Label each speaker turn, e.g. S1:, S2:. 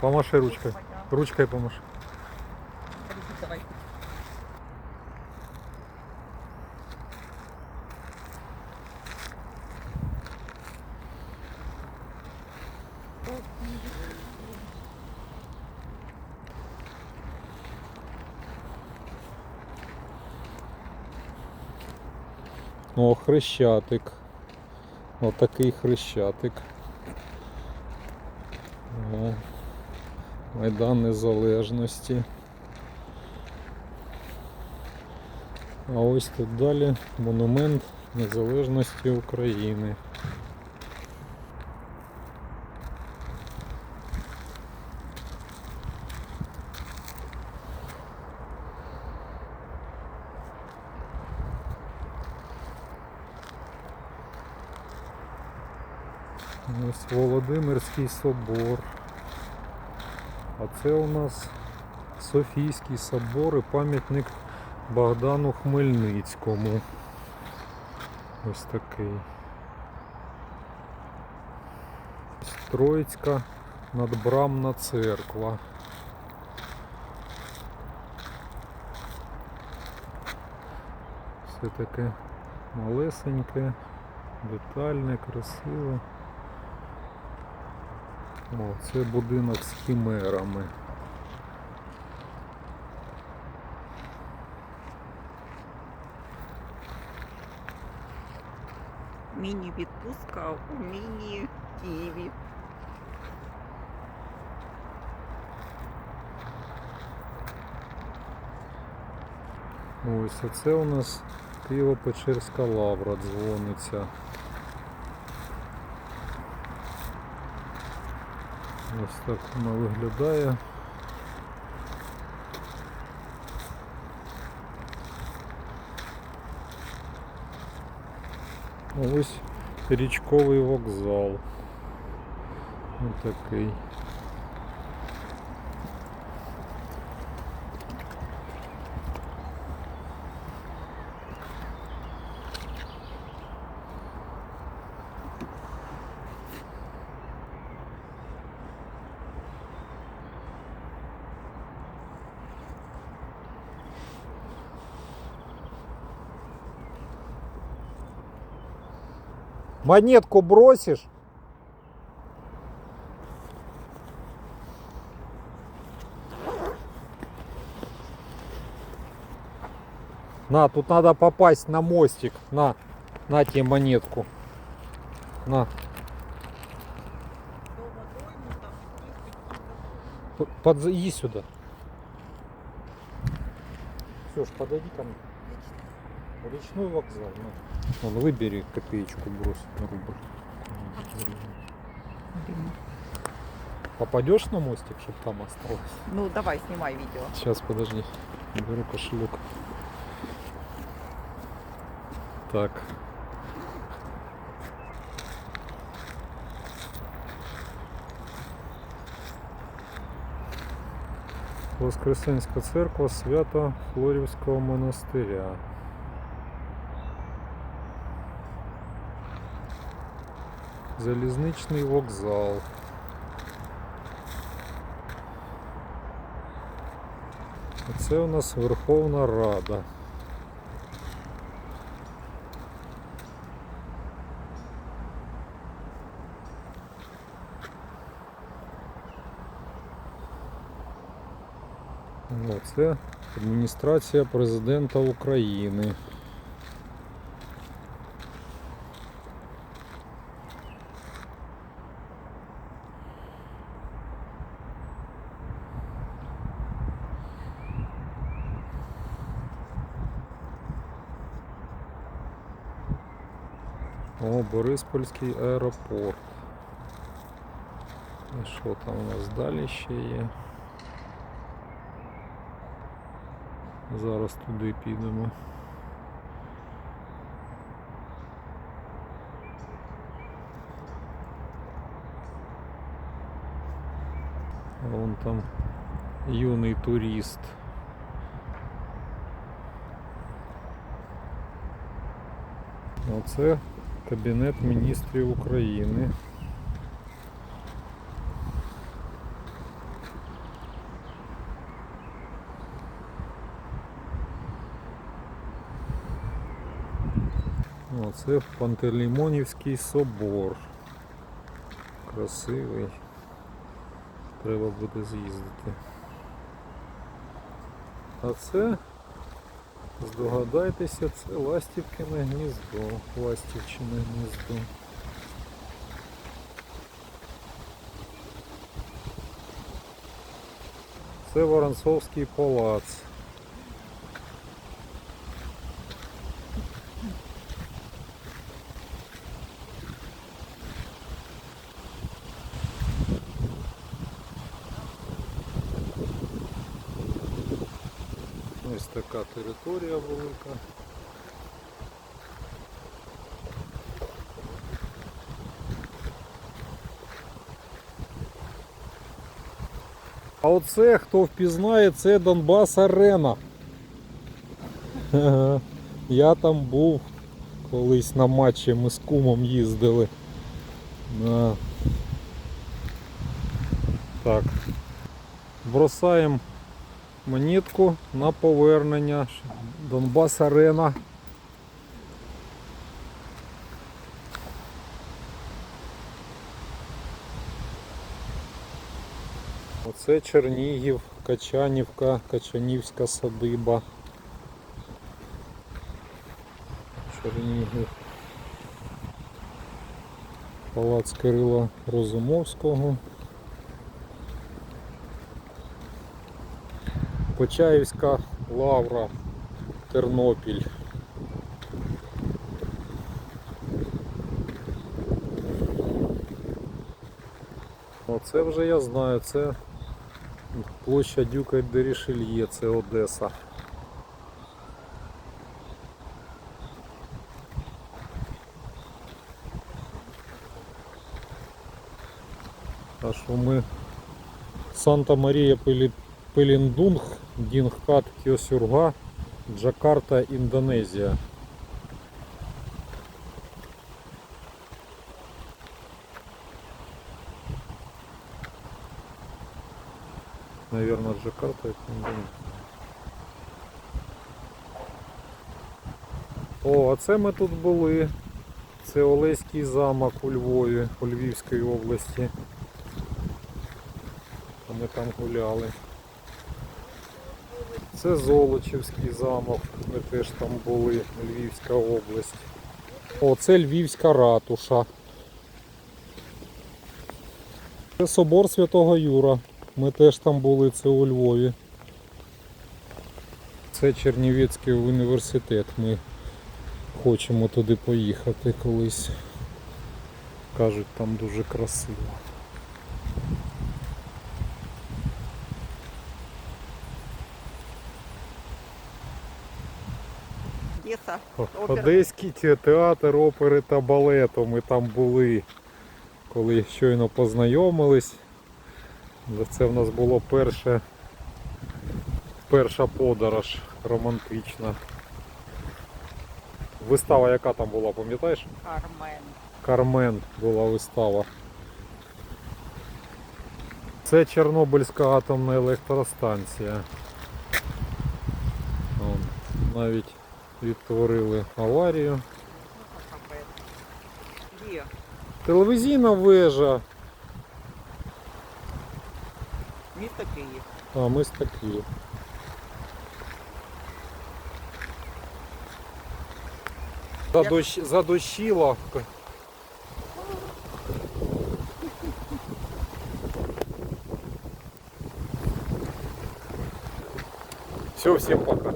S1: Помаши ручкой. Ручкой помаши. О, хрещатик. Отакий хрещатик. О, Майдан Незалежності. А ось тут далі монумент Незалежності України. Ось Володимирський собор. А це у нас Софійський собор і пам'ятник Богдану Хмельницькому. Ось такий. Троїцька надбрамна церква. Все таке малесеньке, детальне, красиве. О, це будинок з хімерами.
S2: Міні-відпустка у міні-Києві.
S1: Ось оце у нас Києво-Печерська лавра дзвониться. Ось так вона виглядає. Ось річковий вокзал. Ось такий. Монетку бросишь? На, тут надо попасть на мостик. На, на тебе монетку. На, под, иди сюда. Все ж, подойди ко мне. Речной вокзал. На. Вон, выбери копеечку, брось на рубль. Попадешь на мостик, чтобы там осталось?
S2: Ну, давай, знімай відео.
S1: Сейчас, подожди. Беру кошелек. Так. Воскресенська церква свято Флорівського монастиря. Залізничний вокзал. Це у нас Верховна Рада. О, це адміністрація президента України. О, Бориспольський аеропорт. І що там у нас далі ще є? Зараз туди підемо. Вон там юний турист. Оце Кабінет міністрів України. Оце Пантелеймонівський собор. Красивий. Треба буде з'їздити. А це здогадайтеся, це Ластівкине гніздо. Ластівчине гніздо. Це Воронцовський палац. Ось така територія велика. А оце, хто впізнає, це Донбас Арена. Я там був колись на матчі, ми з кумом їздили. Так. Бросаємо монетку на повернення. Донбас Арена. Оце Чернігів, Качанівка, Качанівська садиба. Чернігів. Палац Кирила Розумовського. Почаївська лавра, Тернопіль. Оце вже я знаю, це площа Дюка де Рішельє, це Одеса. А що ми Санта Марія Пелі- Пеліндунг, Дінгхат Кіосюрга, Джакарта, Індонезія. Наверное, Джакарта это Індонезія. О, а це ми тут були. Це Олеський замок у Львові, у Львівській області. Ми там гуляли. Це Золочівський замок, ми теж там були, Львівська область. О, це Львівська ратуша. Це собор Святого Юра. Ми теж там були, це у Львові. Це Чернівецький університет. Ми хочемо туди поїхати колись. Кажуть, там дуже красиво. О, Одеський театр опери та балету. Ми там були, коли щойно познайомились. Це в нас було перше, перша подорож романтична. Вистава яка там була, пам'ятаєш?
S2: Кармен.
S1: Кармен була вистава. Це Чорнобильська атомна електростанція. Навіть відтворили аварію.
S2: Где?
S1: Телевізійна вежа.
S2: Місто Київ.
S1: А ми з такі. Задощ... Задощило. Все, всем пока.